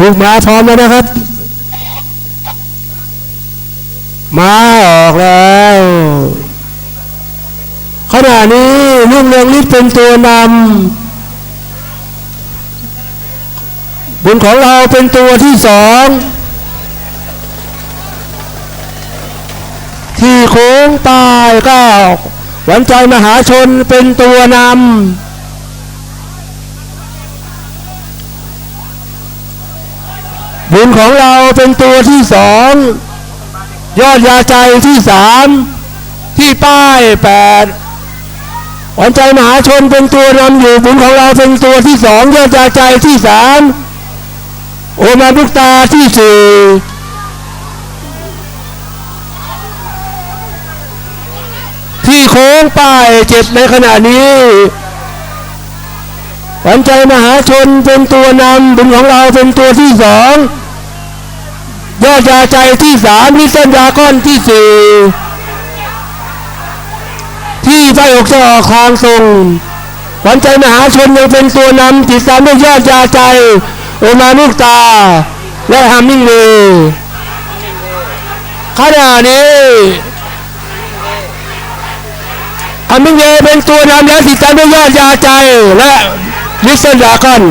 ผูกมาพร้อมแล้วนะครับมาออกแล้วขณะนี้ลุงเรืองฤทธิ์เป็นตัวนำบุญของเราเป็นตัวที่สองที่โค้งตายก็หวันใจมหาชนเป็นตัวนำ บุญของเราเป็นตัวที่สองยอดยาใจที่สามที่ป้ายแปดวันใจมหาชนเป็นตัวนำอยู่บุญของเราเป็นตัวที่สองยอดยาใจที่สามโอมาบุกตาที่สี่ที่โค้งป้ายเจ็ดในขณะนี้ขวัญใจมหาชนเป็นตัวนำบุญของเราเป็นตัวที่สอง ยอดยาใจที่สามนิสัญญาก้อนที่สี่ที่ไฟอกจะออกคางทรงขวัญใจมหาชนยังเป็นตัวนำติดตามด้วยยอดยาใจโอมานุกตา และฮามิงเลขณะนี้อามิงเยเป็นตัวนำและติดตามด้วยยอดยาใจและลิสเซนยาคอน